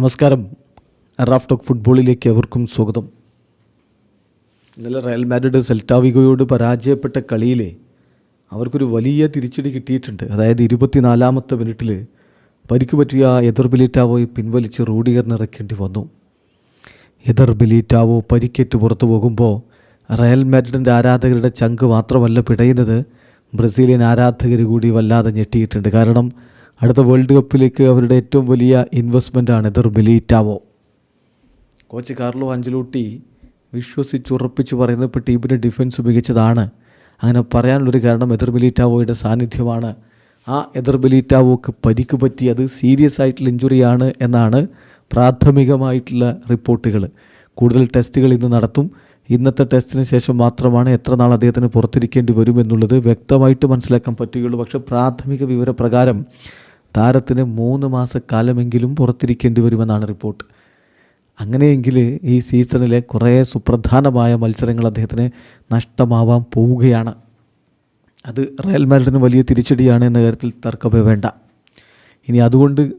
നമസ്കാരം. Raf talk ഫുട്ബോളിലേക്ക് അവർക്കും സ്വാഗതം. ഇന്നലെ റയൽ മാഡ്രിഡ് സെൽറ്റാവിഗോയോട് പരാജയപ്പെട്ട കളിയിൽ അവർക്കൊരു വലിയ തിരിച്ചടി കിട്ടിയിട്ടുണ്ട്. അതായത് ഇരുപത്തിനാലാമത്തെ മിനിറ്റിൽ പരിക്ക് പറ്റിയ എതിർ ബിലീറ്റാവോയെ പിൻവലിച്ച് റൂഡിയറിന് ഇറക്കേണ്ടി വന്നു. എതർ ബിലീറ്റാവോ പരിക്കേറ്റ് പുറത്തു പോകുമ്പോൾ റയൽ മാഡ്രിഡിന്റെ ആരാധകരുടെ ചങ്ക് മാത്രമല്ല പിടയുന്നത് ബ്രസീലിയൻ ആരാധകർ കൂടി വല്ലാതെ ഞെട്ടിയിട്ടുണ്ട്. കാരണം അടുത്ത വേൾഡ് കപ്പിലേക്ക് അവരുടെ ഏറ്റവും വലിയ ഇൻവെസ്റ്റ്മെന്റാണ് എതിർ ബിലീറ്റാവോ കോച്ച് കാർലോ അഞ്ചലൂട്ടി വിശ്വസിച്ചുറപ്പിച്ച് പറയുന്നത് ഇപ്പോൾ ടീമിന്റെ ഡിഫൻസ് മികച്ചതാണ്. അങ്ങനെ പറയാനുള്ളൊരു കാരണം എതിർ ബിലീറ്റാവോയുടെ സാന്നിധ്യമാണ്. ആ എതിർ ബിലീറ്റാവോക്ക് പരിക്ക് പറ്റി അത് സീരിയസ് ആയിട്ടുള്ള ഇഞ്ചുറിയാണ് എന്നാണ് പ്രാഥമികമായിട്ടുള്ള റിപ്പോർട്ടുകൾ കൂടുതൽ ടെസ്റ്റുകൾ ഇന്ന് നടത്തും. ഇന്നത്തെ ടെസ്റ്റിന് ശേഷം മാത്രമാണ് എത്ര നാൾ അദ്ദേഹത്തിന് പുറത്തിരിക്കേണ്ടി വരുമെന്നുള്ളത് വ്യക്തമായിട്ട് മനസ്സിലാക്കാൻ പറ്റുകയുള്ളൂ. പക്ഷേ പ്രാഥമിക വിവരപ്രകാരം താരത്തിന് മൂന്ന് മാസക്കാലമെങ്കിലും പുറത്തിരിക്കേണ്ടി വരുമെന്നാണ് റിപ്പോർട്ട്. അങ്ങനെയെങ്കിൽ ഈ സീസണിലെ കുറേ സുപ്രധാനമായ മത്സരങ്ങൾ അദ്ദേഹത്തിന് നഷ്ടമാവാൻ പോവുകയാണ്. അത് റയൽ മാഡ്രിഡിന് വലിയ തിരിച്ചടിയാണ് എന്ന കാര്യത്തിൽ തർക്കമേ വേണ്ട. ഇനി അതുകൊണ്ട്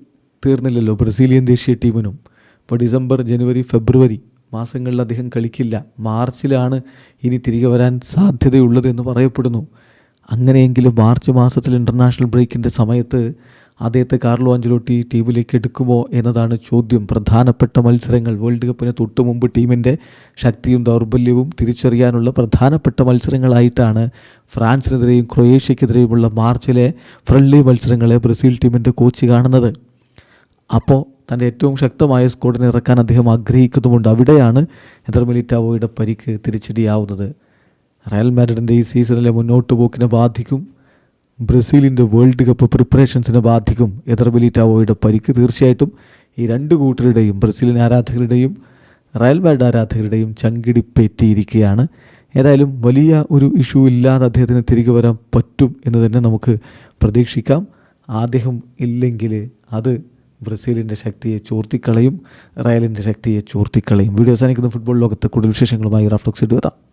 തീർന്നില്ലല്ലോ ബ്രസീലിയൻ ദേശീയ ടീമിനും. ഇപ്പോൾ ഡിസംബർ ജനുവരി ഫെബ്രുവരി മാസങ്ങളിൽ അദ്ദേഹം കളിക്കില്ല. മാർച്ചിലാണ് ഇനി തിരികെ വരാൻ സാധ്യതയുള്ളത് എന്ന് പറയപ്പെടുന്നു. അങ്ങനെയെങ്കിലും മാർച്ച് മാസത്തിൽ ഇന്റർനാഷണൽ ബ്രേക്കിന്റെ സമയത്ത് അദ്ദേഹത്തെ കാർലോ അഞ്ചലോട്ടി ടീമിലേക്ക് എടുക്കുമോ എന്നതാണ് ചോദ്യം. പ്രധാനപ്പെട്ട മത്സരങ്ങൾ വേൾഡ് കപ്പിന് തൊട്ടു മുമ്പ് ടീമിന്റെ ശക്തിയും ദൗർബല്യവും തിരിച്ചറിയാനുള്ള പ്രധാനപ്പെട്ട മത്സരങ്ങളായിട്ടാണ് ഫ്രാൻസിനെതിരെയും ക്രൊയേഷ്യക്കെതിരെയുമുള്ള മാർച്ചിലെ ഫ്രണ്ട്ലി മത്സരങ്ങളെ ബ്രസീൽ ടീമിന്റെ കോച്ച് കാണുന്നത്. അപ്പോൾ തന്റെ ഏറ്റവും ശക്തമായ സ്കോഡിനെ ഇറക്കാൻ അദ്ദേഹം ആഗ്രഹിക്കുന്നുമുണ്ട്. അവിടെയാണ് എതിർ മിലിറ്റാവോയുടെ പരിക്ക് തിരിച്ചടിയാവുന്നത്. റയൽ മാഡ്രിഡിന്റെ ഈ സീസണിലെ മുന്നോട്ട് പോക്കിനെ ബാധിക്കും. ബ്രസീലിന്റെ വേൾഡ് കപ്പ് പ്രിപ്പറേഷൻസിനെ ബാധിക്കും. എതിർ മിലിറ്റാവോയുടെ പരിക്ക് തീർച്ചയായിട്ടും ഈ രണ്ട് കൂട്ടരുടെയും ബ്രസീലിൻ ആരാധകരുടെയും റയൽ ബാഡ് ആരാധകരുടെയും ചങ്കിടിപ്പേറ്റിയിരിക്കുകയാണ്. ഏതായാലും വലിയ ഒരു ഇഷ്യൂ ഇല്ലാതെ അദ്ദേഹത്തിന് തിരികെ വരാൻ പറ്റും എന്ന് തന്നെ നമുക്ക് പ്രതീക്ഷിക്കാം. അദ്ദേഹം ഇല്ലെങ്കിൽ അത് ബ്രസീലിന്റെ ശക്തിയെ ചോർത്തിക്കളയും റയലിന്റെ ശക്തിയെ ചോർത്തിക്കളയും. വീഡിയോ അവസാനിക്കുന്ന. ഫുട്ബോൾ ലോകത്തെ കൂടുതൽ വിശേഷങ്ങളുമായി റാഫ്റ്റോക്സ് ഇടുക.